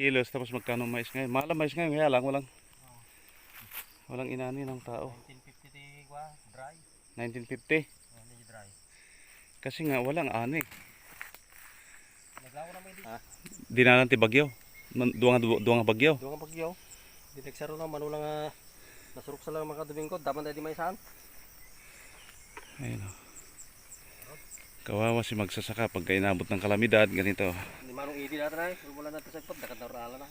kilos tapos magkano mais ngayon. Mahal mais ngayon kaya lang walang walang inani ng tao. 1950 ti kwa, dry. 1950. Oh, medyo dry. Kasi nga walang ani. Naglawo na may di. Ah, Dinalan ti bagyo. Man- Duwa nga duwa nga bagyo. doon ang bagyo. Di nagsaro na manulang nga nasurok sa lang mga kadubing ko. Dapat tayo di may saan. Ayun oh. Kawawa si magsasaka pag inabot ng kalamidad ganito. Hindi manong idi natin ay. Wala natin sa ikot. Dakat na rala na.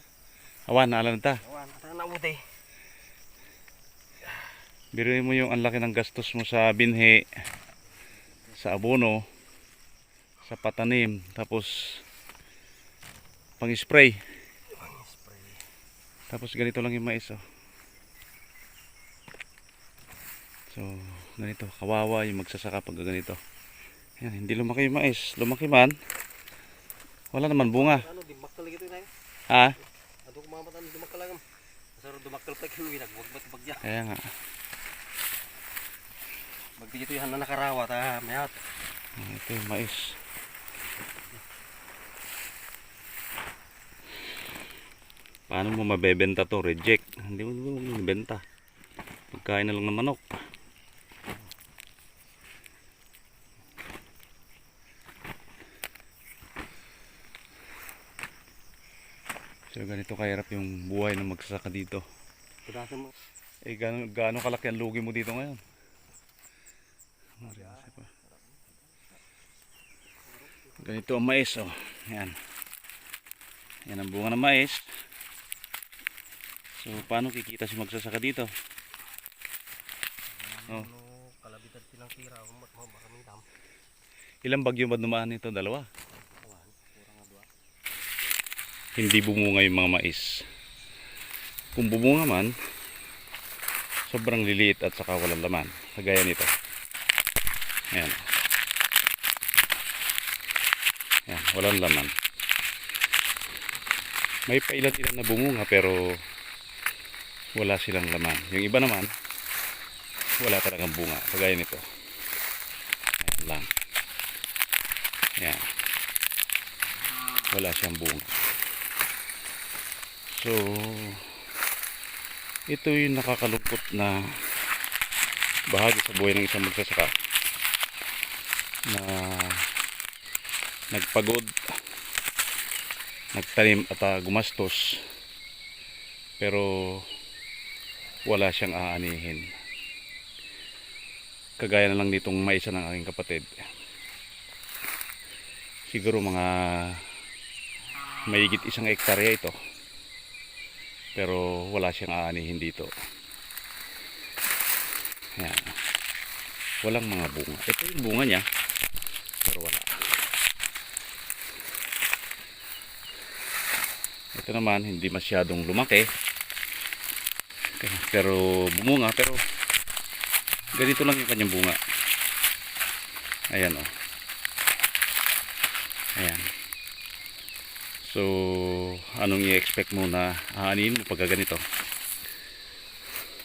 Awan, naalan ta. Awan, na uti. Biruin mo yung ang laki ng gastos mo sa binhi, sa abono, sa patanim, tapos pang-spray. Spray. Tapos ganito lang yung mais oh. So, ganito, kawawa yung magsasaka pag ganito. Yan, hindi lumaki yung mais. Lumaki man, wala naman bunga. Ano, di makal lagi ito na. Ha? Ano kung mamatan di makal lang. Masaro dumakal pa kiwi. Nagwag ba't bagya. Kaya nga. Magdi ito yan na nakarawa. Ta, mayat. Ah, Ito yung mais. Paano mo mabebenta to? Reject. Hindi mo mo mabenta. Pagkain na lang ng manok. So ganito kahirap yung buhay ng magsasaka dito. Eh gaano, gaano kalaki ang lugi mo dito ngayon? Ganito ang mais oh. Yan. Yan ang bunga ng mais. So paano kikita si magsasaka dito? Oh. Kalabitan silang tira. Umat mo, baka may dam. Ilang bagyo ba dumaan nito? Dalawa. Awan, kurang nga dua. Hindi bumunga yung mga mais. Kung bumunga man, sobrang liliit at saka walang laman. Kagaya nito. Ayan. Ayan, walang laman. May pailan-ilan na bumunga pero wala silang laman. Yung iba naman, wala talagang bunga. Kagaya nito. Ayan lang. Ayan. Wala siyang bunga. So, ito yung nakakalungkot na bahagi sa buhay ng isang magsasaka na nagpagod, nagtanim at ah, gumastos pero wala siyang aanihin. Kagaya na lang nitong maisa ng aking kapatid. Siguro mga mayigit isang ektarya ito pero wala siyang aanihin dito. Ayan. walang mga bunga. Ito yung bunga niya. Pero wala. Ito naman hindi masyadong lumaki. Pero bumunga pero ganito lang yung kanyang bunga. Ayan o ayan So, anong i-expect mo na aanin mo pagka ganito?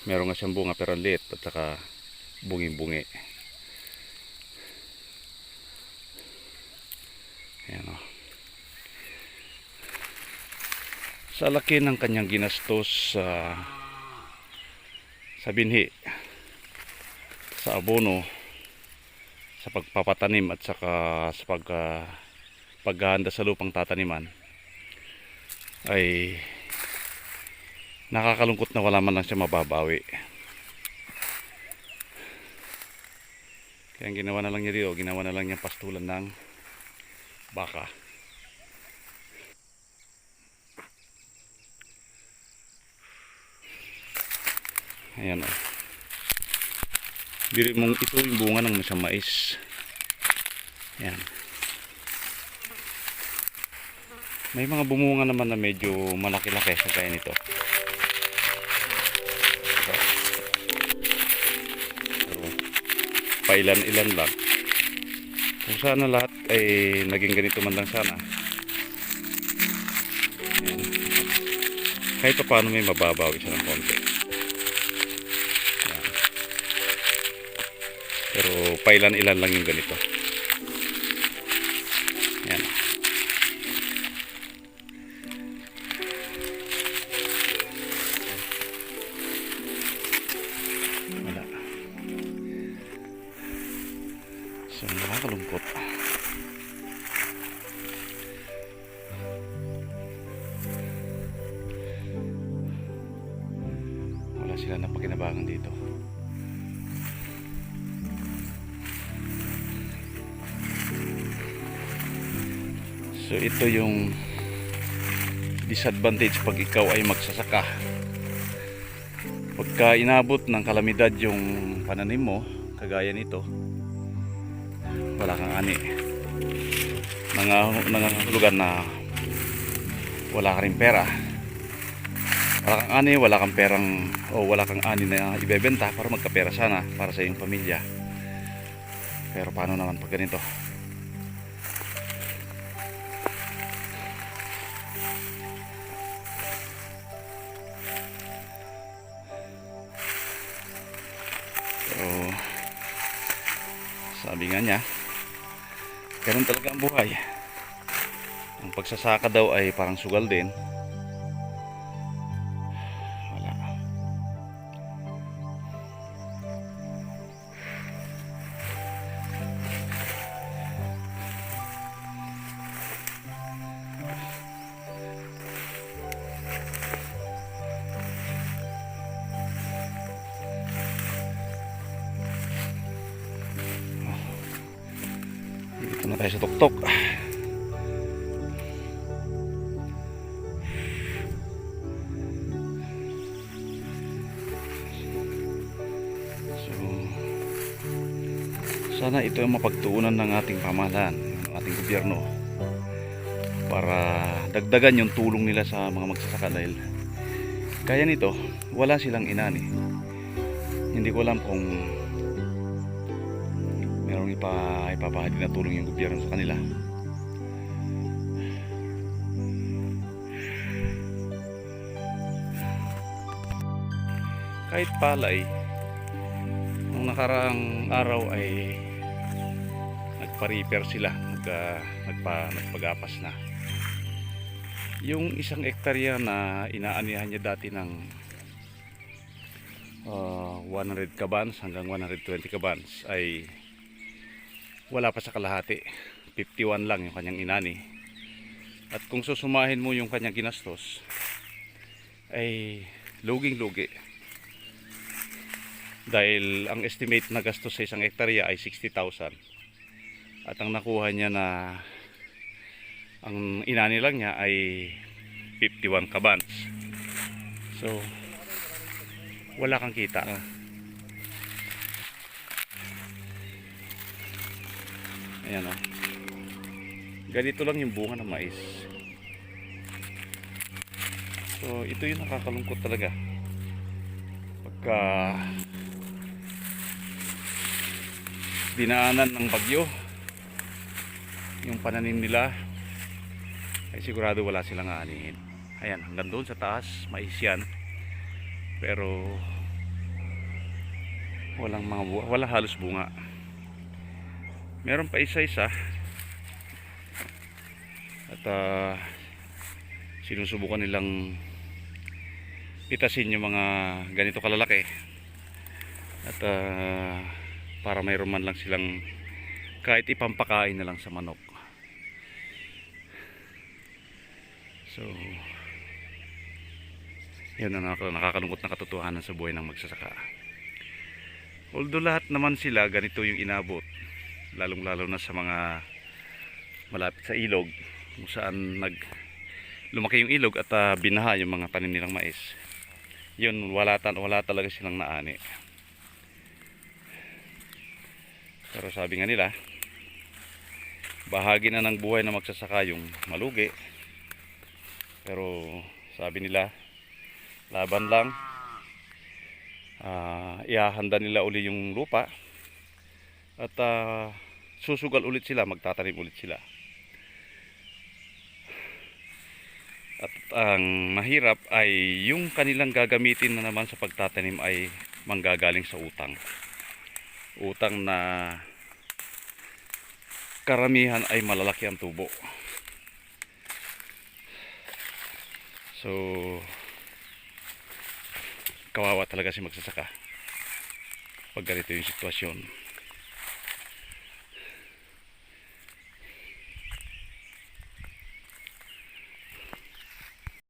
Meron nga siyang bunga pero liit at saka bungi-bungi. Ayan o. Sa laki ng kanyang ginastos sa sa binhi, sa abono, sa pagpapatanim at saka sa pag, ah, paghahanda sa lupang tataniman ay nakakalungkot na wala man lang siya mababawi. Kaya ginawa na lang niya dito, ginawa na lang niya pastulan ng baka. Ayan o. Diri mong ito yung bunga ng masang mais. Ayan. May mga bumunga naman na medyo malaki-laki kagaya nito. Pailan-ilan lang. Kung sana lahat ay naging ganito man lang sana. Ayan. Kahit pa paano may mababawi siya ng konti. Ayan. Pero pailan-ilan lang yung ganito. So, nakakalungkot. Wala sila na pakinabangan dito. So, ito yung disadvantage pag ikaw ay magsasaka pagka inabot ng kalamidad yung pananim mo kagaya nito wala kang ani. Mga, mga na wala ka rin pera. Wala kang ani, wala kang perang, o wala kang ani na ibebenta para magkapera sana para sa iyong pamilya. Pero paano naman pag ganito? So, sabi nga niya, ganun talaga ang buhay. Ang pagsasaka daw ay parang sugal din. Tayo sa tuktok. So, sana ito ang mapagtuunan ng ating pamahalaan, ng ating gobyerno para dagdagan yung tulong nila sa mga magsasaka dahil kaya nito, wala silang inani. Hindi ko alam kung merong ipa, ipapahagi na tulong yung gobyerno sa kanila. Kahit palay, nung nakaraang araw ay nagpa-repair sila, nag, ah, nagpa, nagpagapas na. Yung isang ektarya na inaanihan niya dati ng ah, 100 kabans hanggang 120 kabans ay wala pa sa kalahati. 51 lang yung kanyang inani. At kung susumahin mo yung kanyang ginastos, ay luging-lugi. Dahil ang estimate na gastos sa isang hektarya ay 60,000. At ang nakuha niya na ang inani lang niya ay 51 kabans. So, wala kang kita. Ayan o. Ganito lang yung bunga ng mais. So, ito yung nakakalungkot talaga. Pagka dinaanan ng bagyo, yung pananim nila, ay sigurado wala silang aanihin. Ayan, hanggang doon sa taas, mais yan. Pero, walang mga bu- wala halos bunga. Meron pa isa-isa. At ah, sinusubukan nilang pitasin yung mga ganito kalalaki. At ah, para mayroon man lang silang kahit ipampakain na lang sa manok. So, yan ang nakaka- nakakalungkot na katotohanan sa buhay ng magsasaka. Although lahat naman sila ganito yung inabot lalong lalo na sa mga malapit sa ilog kung saan nag lumaki yung ilog at ah, binaha yung mga tanim nilang mais. Yun wala, wala talaga silang naani. Pero sabi nga nila bahagi na ng buhay na magsasaka yung malugi. Pero sabi nila laban lang. Ah, ihahanda nila uli yung lupa at ah, susugal ulit sila, magtatanim ulit sila. At ang mahirap ay yung kanilang gagamitin na naman sa pagtatanim ay manggagaling sa utang. Utang na karamihan ay malalaki ang tubo. So, kawawa talaga si magsasaka pag ganito yung sitwasyon.